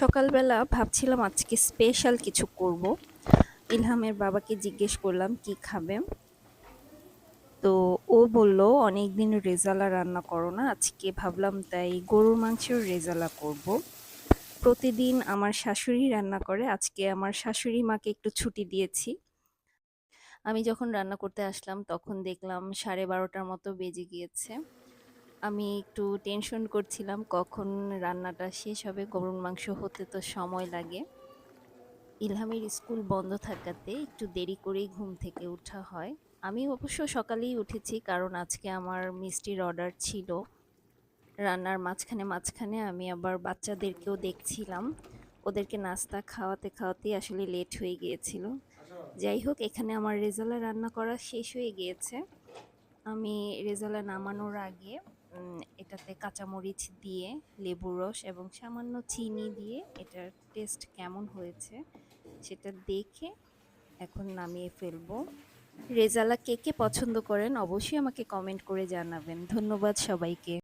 সকালবেলা ভাবছিলাম আজকে স্পেশাল কিছু করব। ইলহামের বাবাকে জিজ্ঞেস করলাম, কি খাবে? তো ও বলল, অনেকদিন রেজালা রান্না করো না, আজকে ভাবলাম তাই গরুর মাংসের রেজালা করব। প্রতিদিন আমার শাশুড়ি রান্না করে, আজকে আমার শাশুড়ি মাকে একটু ছুটি দিয়েছি। আমি যখন রান্না করতে আসলাম, তখন দেখলাম সাড়ে বারোটার মতো বেজে গিয়েছে। আমি একটু টেনশন করছিলাম, কখন রান্নাটা শেষ হবে, গরুর মাংস হতে তো সময় লাগে। ইলহামের স্কুল বন্ধ থাকাতে একটু দেরি করেই ঘুম থেকে ওঠা হয়। আমি অবশ্য সকালেই উঠেছি, কারণ আজকে আমার মিষ্টির অর্ডার ছিল। রান্নার মাঝখানে মাঝখানে আমি আবার বাচ্চাদেরকেও দেখছিলাম। ওদেরকে নাস্তা খাওয়াতে খাওয়াতেই আসলে লেট হয়ে গিয়েছিল। যাই হোক, এখানে আমার রেজালা রান্না করা শেষ হয়ে গিয়েছে। আমি রেজালা নামানোর আগে এটাতে কাঁচামরিচ দিয়ে, লেবু রস এবং সামান্য চিনি দিয়ে এটার টেস্ট কেমন হয়েছে সেটা দেখে এখন নামিয়ে ফেলব। রেজালা কে কে পছন্দ করেন অবশ্যই আমাকে কমেন্ট করে জানাবেন। ধন্যবাদ সবাইকে।